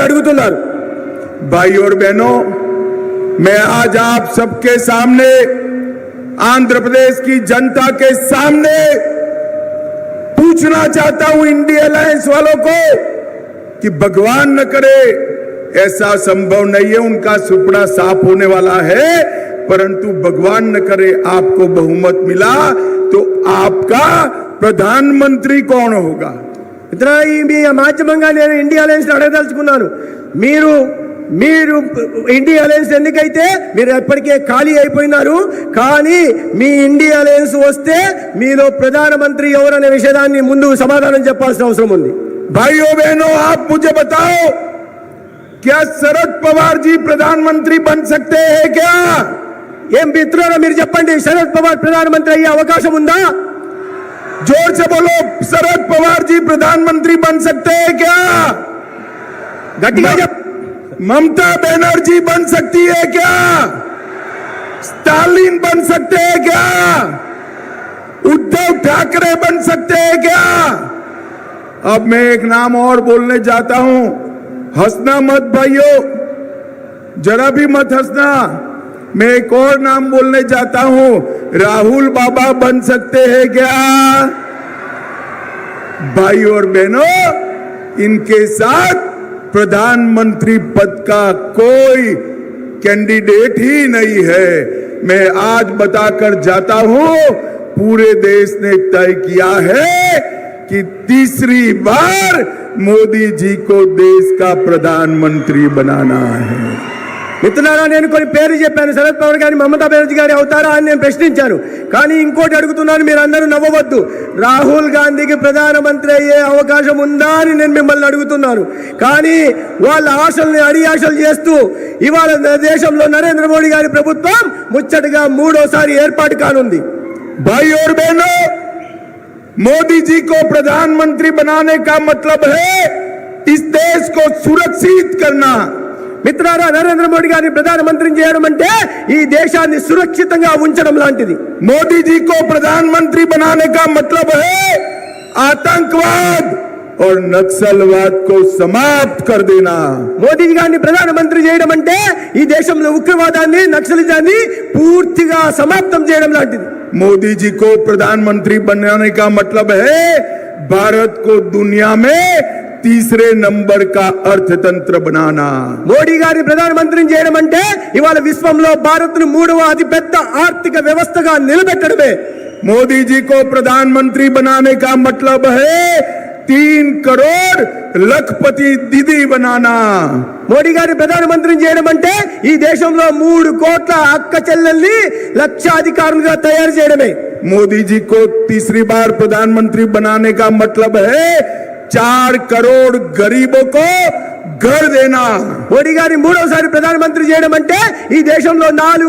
అని అడుగుతున్నారు भाई और बहनों मैं आज आप सबके सामने आंध्र प्रदेश की जनता के सामने पूछना चाहता हूं इंडिया अलायंस वालों को कि भगवान न करे ऐसा संभव नहीं है उनका सुपड़ा साफ होने वाला है परंतु भगवान न करे आपको बहुमत मिला तो आपका प्रधानमंत्री कौन होगा ఇతర ఈ మీ మాధ్యమంగా నేను ఇండియా అలయన్స్ అడగదలుచుకున్నాను మీరు మీరు ఇండియా అలయన్స్ ఎందుకైతే మీరు ఎప్పటికే ఖాళీ అయిపోయినారు కానీ మీ ఇండియా అలయన్స్ వస్తే మీలో ప్రధానమంత్రి ఎవరనే విషయాన్ని ముందు సమాధానం చెప్పాల్సిన అవసరం ఉంది भाइयों बहनों आप मुझे बताओ क्या शरद पवार जी प्रधानमंत्री बन सकते हैं क्या ఏం మిత్రులారా మీరు చెప్పండి శరద్ పవార్ ప్రధానమంత్రి అయ్యే అవకాశం ఉందా ज़ोर से बोलो शरद पवार जी प्रधानमंत्री बन सकते हैं क्या? घटिया जब ममता बनर्जी बन सकती है क्या? स्टालिन बन सकते हैं क्या? उद्धव ठाकरे बन सकते हैं क्या? अब मैं एक नाम और बोलने जाता हूँ। हंसना मत भाइयों जरा भी मत हंसना। मैं एक और नाम बोलने जाता हूँ। राहुल बाबा बन सकते हैं क्या? भाई और बहनों, इनके साथ प्रधानमंत्री पद का कोई कैंडिडेट ही नहीं है। मैं आज बताकर जाता हूँ, पूरे देश ने तय किया है कि तीसरी बार मोदी जी को देश का प्रधानमंत्री बनाना है। మిత్రులారా నేను కొన్ని పేర్లు చెప్పాను శరద్ పవార్ గారి మమతా బెనర్జీ గారి అవుతారా అని నేను ప్రశ్నించాను కానీ ఇంకోటి అడుగుతున్నాను మీరు అందరూ నవ్వవద్దు రాహుల్ గాంధీకి ప్రధానమంత్రి అయ్యే అవకాశం ఉందా అని నేను మిమ్మల్ని అడుగుతున్నాను కానీ వాళ్ళ ఆశల్ని అడియాశలు చేస్తూ ఇవాళ నా దేశంలో నరేంద్ర మోడీ గారి ప్రభుత్వం ముచ్చటగా మూడోసారి ఏర్పాటు కానుంది भाई और बहनों मोदी जी को प्रधानमंत्री बनाने का मतलब है इस देश को सुरक्षित करना మిత్రులారా నరేంద్ర మోడీ గారిని ప్రధానమంత్రిని చేయడం అంటే ఈ దేశాన్ని సురక్షితంగా ఉంచడం లాంటిది मोदी जी को प्रधानमंत्री बनाने का मतलब है आतंकवाद और नक्सलवाद को समाप्त कर देना మోదీ గారిని ప్రధానమంత్రి చేయడం అంటే ఈ దేశంలో ఉగ్రవాదాన్ని నక్సలిజాన్ని పూర్తిగా సమాప్తం చేయడం లాంటిది मोदी जी को प्रधानमंत्री बनाने का मतलब है भारत को दुनिया తీసరే నంబర్ కా అర్థతంత్ర బనానా మోడీ గారి ప్రధానమంత్రిని చేయడం అంటే ఇవాళ విశ్వంలో భారత్ను మూడవ అతిపెద్ద ఆర్థిక వ్యవస్థగా నిలబెట్టడమే. మోదీజీ కో ప్రధానమంత్రి బనానే కా మతలబ్ హై తీన్ కరోడ్ లఖపతి దిది బనానా మోడీ గారి ప్రధానమంత్రిని చేయడం అంటే ఈ దేశంలో మూడు కోట్ల అక్క చెల్లెల్ని లక్షాధికారులుగా తయారు చేయడమే. మోదీజీ కో తీసరి బార్ ప్రధానమంత్రి బనానే కా మతలబ్ హై चार करोड़ गरीबों को घर देना మోడీ గారిని మూడవసారి ప్రధానమంత్రి చేయడం అంటే ఈ దేశంలో నాలుగు